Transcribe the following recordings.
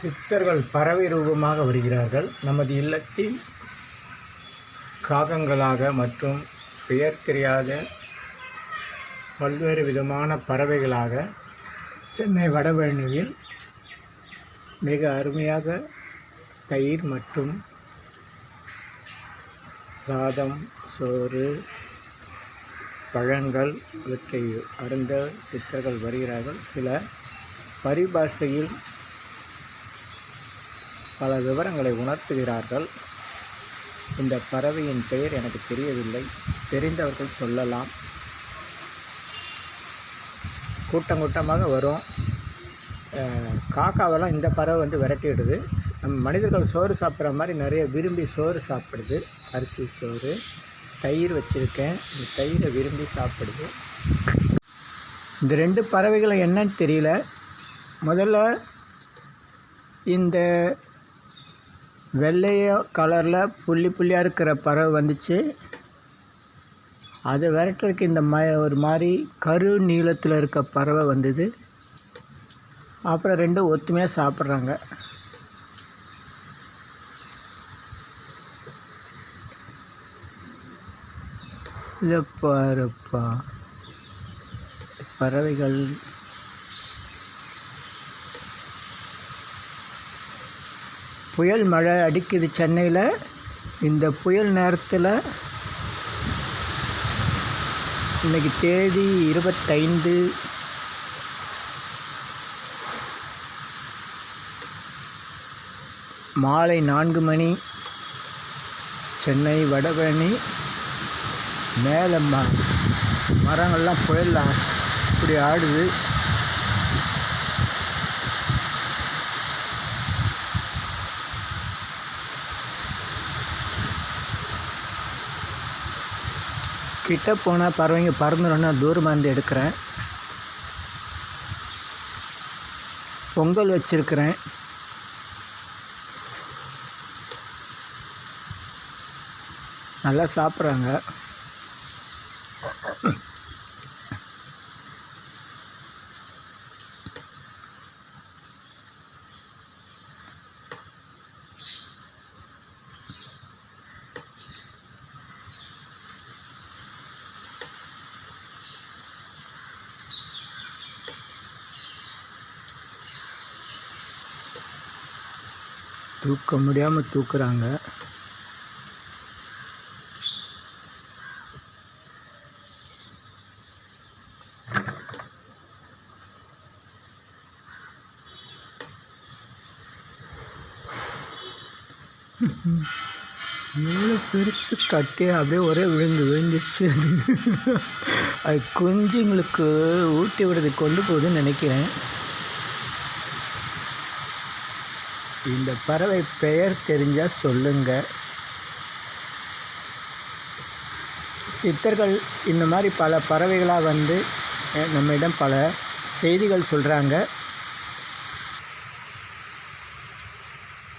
சித்தர்கள் பறவை ரூபமாக வருகிறார்கள். நமது இல்லத்தில் காகங்களாக மற்றும் பெயர் தெரியாத பல்வேறு விதமான பறவைகளாக சென்னை வடபழனியில் மிக அருமையாக தயிர் மற்றும் சாதம் சோறு பழங்கள் இவற்றை அருந்த சித்தர்கள் வருகிறார்கள். சில பரிபாஷையில் பல விவரங்களை உணர்த்துகிறார்கள். இந்த பறவையின் பெயர் எனக்கு தெரியவில்லை. தெரிந்தவர்கள் சொல்லலாம். கூட்டம் கூட்டமாக வரும். காக்காவெல்லாம் இந்த பறவை வந்து விரட்டிடுது. மனிதர்கள் சோறு சாப்பிட்ற மாதிரி நிறைய விரும்பி சோறு சாப்பிடுது. அரிசி சோறு தயிர் வச்சுருக்கேன். இந்த தயிரை விரும்பி சாப்பிடுது. இந்த ரெண்டு பறவைகளை என்னன்னு தெரியல. முதல்ல இந்த வெள்ளைய கலரில் புள்ளி புள்ளியாக இருக்கிற பறவை வந்துச்சு. அதை விரட்டுறதுக்கு இந்த ம ஒரு மாதிரி கரு நீளத்தில் இருக்க பறவை வந்தது. அப்புறம் ரெண்டும் ஒத்துமையாக சாப்பிட்றாங்க. இதை பாருப்பா. பறவைகள் புயல் மழை அடிக்குது சென்னையில். இந்த புயல் நேரத்தில் இன்னைக்கு தேதி இருபத்தைந்து. மாலை நான்கு மணி. சென்னை வடபழனி மேலே ம மரங்கள்லாம் புயலில் இப்படி ஆடுது. கிட்ட போனால் பறவைங்க பறந்துடணும்னா தூரமாக இருந்து எடுக்கிறேன். பொங்கல் வச்சுருக்கிறேன். நல்லா சாப்பிட்றாங்க. தூக்க முடியாமல் தூக்குறாங்க. இவ்வளோ பெருசு கட்டி அப்படியே ஒரே விழுந்து விழுந்துச்சு அது அது குஞ்சுங்களுக்கு ஊட்டி விடுறதுக்கு கொண்டு போகுதுன்னு நினைக்கிறேன். இந்த பறவை பெயர் தெரிஞ்சால் சொல்லுங்கள் சித்தர்கள் இந்த மாதிரி பல பறவைகளாக வந்து நம்மிடம் பல செய்திகள் சொல்கிறாங்க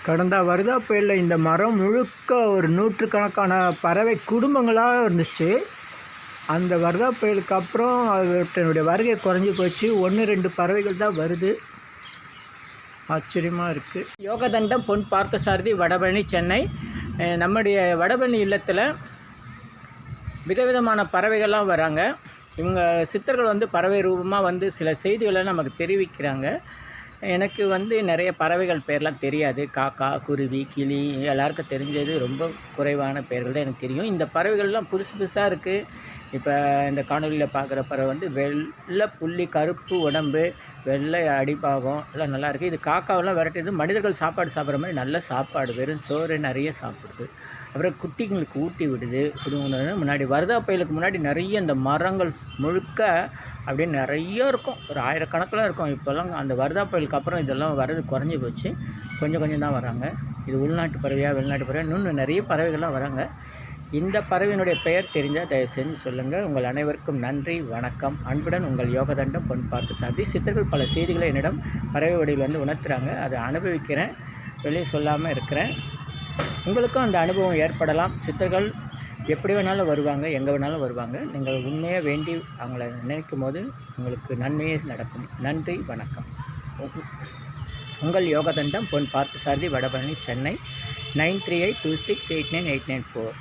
கடந்த வருதா புயலில் இந்த மரம் முழுக்க ஒரு நூற்றுக்கணக்கான பறவை குடும்பங்களாக இருந்துச்சு. அந்த வருதா புயலுக்கு அப்புறம் அவற்றினுடைய வருகை குறைஞ்சி போச்சு. ஒன்று ரெண்டு பறவைகள் தான் வருது. ஆச்சரியமாக இருக்குது யோகதண்டம் பொன் பார்த்தசாரதி வடபழனி சென்னை. நம்முடைய வடபழனி இல்லத்தில் விதவிதமான பறவைகள்லாம் வராங்க. இவங்க சித்தர்கள் வந்து பறவை ரூபமாக வந்து சில செய்திகளை நமக்கு தெரிவிக்கிறாங்க. எனக்கு வந்து நிறைய பறவைகள் பேர்லாம் தெரியாது. காக்கா குருவி கிளி எல்லாருக்கும் தெரிஞ்சது. ரொம்ப குறைவான பெயர்கள் தான் எனக்கு தெரியும். இந்த பறவைகள்லாம் புதுசு புதுசாக இருக்குது இப்போ இந்த காணொலியில் பார்க்குற பறவை வந்து வெள்ளை புள்ளி கருப்பு உடம்பு வெள்ளை அடிப்பாகம் எல்லாம் நல்லாயிருக்கு இது காக்காவெல்லாம் விரட்டுது மனிதர்கள் சாப்பாடு சாப்பிட்ற மாதிரி நல்ல சாப்பாடு வெறும் சோறு நிறைய சாப்பிடுது. அப்புறம் குட்டிங்களுக்கு ஊட்டி விடுது குடும்பம் முன்னாடி வருதா புயலுக்கு முன்னாடி நிறைய இந்த மரங்கள் முழுக்க அப்படியே நிறைய இருக்கும். ஒரு ஆயிரக்கணக்கில் இருக்கும். இப்போல்லாம் அந்த வருதா புயலுக்கு அப்புறம் இதெல்லாம் வர்றது குறைஞ்சி போச்சு. கொஞ்சம் கொஞ்சம் தான் வராங்க. இது உள்நாட்டு பறவையாக வெளிநாட்டு பறவை இன்னும் நிறைய பறவைகள்லாம் வராங்க. இந்த பறவையினுடைய பெயர் தெரிஞ்சால் தயவு செஞ்சு சொல்லுங்கள் உங்கள் அனைவருக்கும் நன்றி வணக்கம். அன்புடன் உங்கள் யோகதண்டம் பொன் பார்த்து சாதி சித்தர்கள் பல செய்திகளை என்னிடம் பறவை வடிவில் வந்து உணர்த்துறாங்க. அதை அனுபவிக்கிறேன். வெளியே சொல்லாமல் இருக்கிறேன். உங்களுக்கும் அந்த அனுபவம் ஏற்படலாம். சித்தர்கள் எப்படி வேணாலும் வருவாங்க எங்கே வேணாலும் வருவாங்க. நீங்கள் உண்மையாக வேண்டி அவங்கள நினைக்கும் போது உங்களுக்கு நன்மையே நடக்கும். நன்றி வணக்கம். உங்கள் யோகதண்டம் Pon Parthasarathy Vadapalani Chennai. Nine three eight two six eight nine eight nine four.